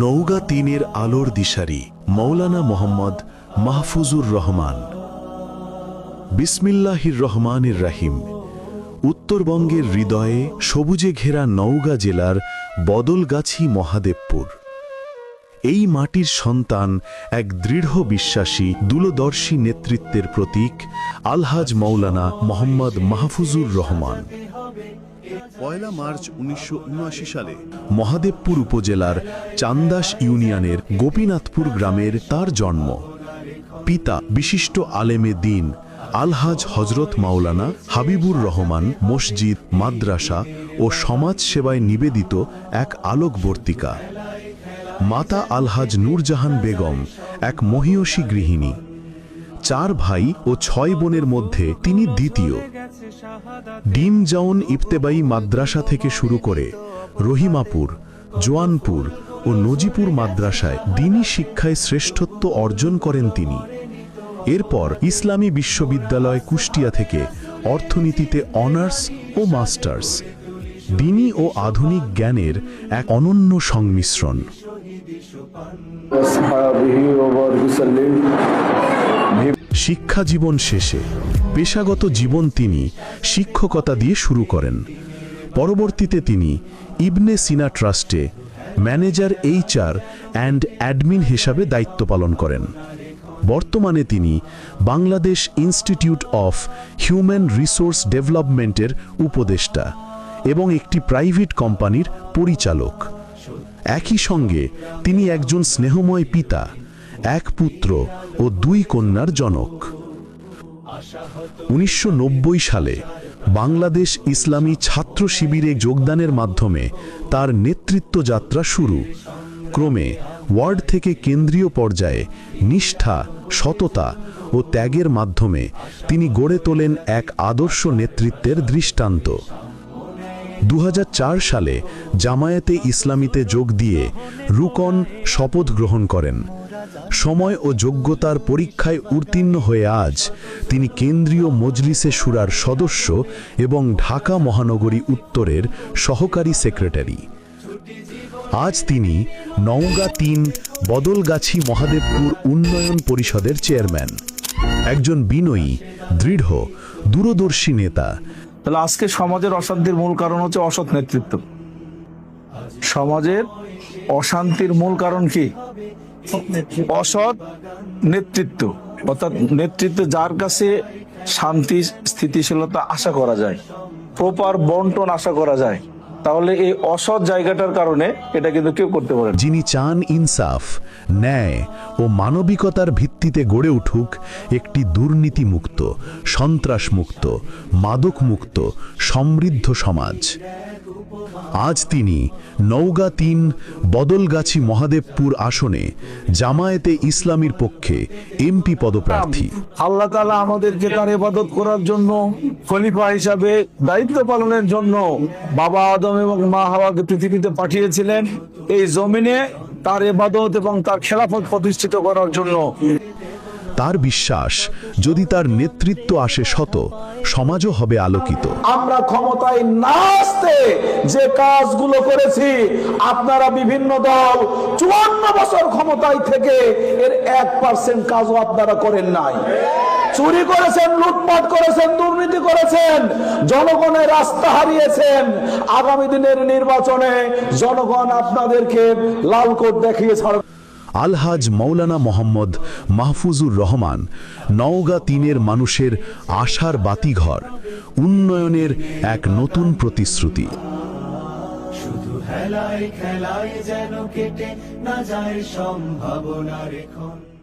নৌগা তিনের আলোর দিশারি, মৌলানা মোহাম্মদ মাহফুজুর রহমান। বিসমিল্লাহির রহমানের রাহিম। উত্তরবঙ্গের হৃদয়ে সবুজে ঘেরা নওগাঁ জেলার বদলগাছি মহাদেবপুর। এই মাটির সন্তান এক দৃঢ় বিশ্বাসী, দূরদর্শী নেতৃত্বের প্রতীক, আলহাজ মৌলানা মোহাম্মদ মাহফুজুর রহমান। পয়লা মার্চ উনিশশো উনআশি সালে মহাদেবপুর উপজেলার চান্দাস ইউনিয়নের গোপীনাথপুর গ্রামের তার জন্ম। পিতা বিশিষ্ট আলেমে দিন আলহাজ হজরত মাওলানা হাবিবুর রহমান মসজিদ, মাদ্রাসা ও সমাজ সেবায় নিবেদিত এক আলোকবর্তিকা। মাতা আলহাজ নূরজাহান বেগম এক মহিয়সী গৃহিণী। চার ভাই ও ছয় বোনের মধ্যে তিনি দ্বিতীয়। ডিম জাউন ইফতেবাই মাদ্রাসা থেকে শুরু করে রহিমাপুর, জোয়ানপুর ও নজিপুর মাদ্রাসায় দিনী শিক্ষায় শ্রেষ্ঠত্ব অর্জন করেন তিনি। এরপর ইসলামী বিশ্ববিদ্যালয় কুষ্টিয়া থেকে অর্থনীতিতে অনার্স ও মাস্টার্স। দিনী ও আধুনিক জ্ঞানের এক অনন্য সংমিশ্রণ। শিক্ষা জীবন শেষে পেশাগত জীবন তিনি শিক্ষকতা দিয়ে শুরু করেন। পরবর্তীতে তিনি ইবনে সিনা ট্রাস্টে ম্যানেজার, এইচআর অ্যান্ড অ্যাডমিন হিসাবে দায়িত্ব পালন করেন। বর্তমানে তিনি Bangladesh institute of human resource ডেভেলপমেন্টের উপদেষ্টা এবং একটি প্রাইভেট কোম্পানির পরিচালক। একই সঙ্গে তিনি একজন স্নেহময় পিতা, এক পুত্র ও দুই কন্যার জনক। উনিশশো নব্বই সালে বাংলাদেশ ইসলামী ছাত্র শিবিরে যোগদানের মাধ্যমে তার নেতৃত্ব যাত্রা শুরু। ক্রমে ওয়ার্ড থেকে কেন্দ্রীয় পর্যায়ে নিষ্ঠা, সততা ও ত্যাগের মাধ্যমে তিনি গড়ে তোলেন এক আদর্শ নেতৃত্বের দৃষ্টান্ত। দু হাজার চার সালে জামায়াতে ইসলামীতে যোগ দিয়ে রুকন শপথ গ্রহণ করেন। সময় ও যোগ্যতার পরীক্ষায় উত্তীর্ণ হয়ে আজ তিনি কেন্দ্রীয় মজলিসে সুরার সদস্য এবং ঢাকা মহানগরী উত্তরের সহকারী সেক্রেটারি। আজ তিনি নওগাঁ তিন বদলগাছি মহাদেবপুর উন্নয়ন পরিষদের চেয়ারম্যান। একজন বিনয়ী, দৃঢ়, দূরদর্শী নেতা তাহলে আজকে সমাজের অশান্তির মূল কারণ হচ্ছে অসৎ নেতৃত্ব। সমাজের অশান্তির মূল কারণ কি? অসৎ নেতৃত্ব। অর্থাৎ নেতৃত্ব যার কাছে শান্তি, স্থিতিশীলতা আশা করা যায়। প্রপার বন্টন আশা করা যায়। তাহলে এই অসৎ জায়গাটার কারণে এটা কিন্তু কেউ করতে পারে যিনি চান ইনসাফ, ন্যায় ও মানবিকতার ভিত্তিতে গড়ে উঠুক, একটি দুর্নীতি মুক্ত সন্ত্রাসমুক্ত, মাদকমুক্ত, সমৃদ্ধ সমাজ। আজ তিনি নওগাঁ তিন বদলগাছি মহাদেবপুর আসনে জামায়াতে ইসলামীর পক্ষে এমপি পদপ্রার্থী। আল্লাহ তালা আমাদেরকে তার ইবাদত করার জন্য খলিফা হিসাবে দায়িত্ব পালনের জন্য বাবা আদম এবং মা হাওয়াকে পৃথিবীতে পাঠিয়েছিলেন। এই জমিনে তার এবাদত এবং তার খেলাফত প্রতিষ্ঠিত করার জন্য তার বিশ্বাস যদি তার নেতৃত্ব আসে শত, সমাজও হবে আলোকিত। আমরা ক্ষমতায় না আসতে যে কাজগুলো করেছি, আপনারা বিভিন্ন দল চুয়ান্ন বছর ক্ষমতায় থেকে এর এক পার্সেন্ট কাজও আপনারা করেন নাই। চুরি করেছেন, লুটপাট করেছেন, দুর্নীতি করেছেন জনগণের রাস্তা হারিয়েছেন। আগামী দিনের নির্বাচনে জনগণ আপনাদেরকে লাল কোট দেখিয়ে ছাড় আলহাজ মৌলানা মোহাম্মদ মাহফুজুর রহমান, নওগা তিনের মানুষের আশার বাতিঘর, উন্নয়নের এক নতুন প্রতিশ্রুতি। খেলায় যেন কেটে না যায় সম্ভাবনা এখন।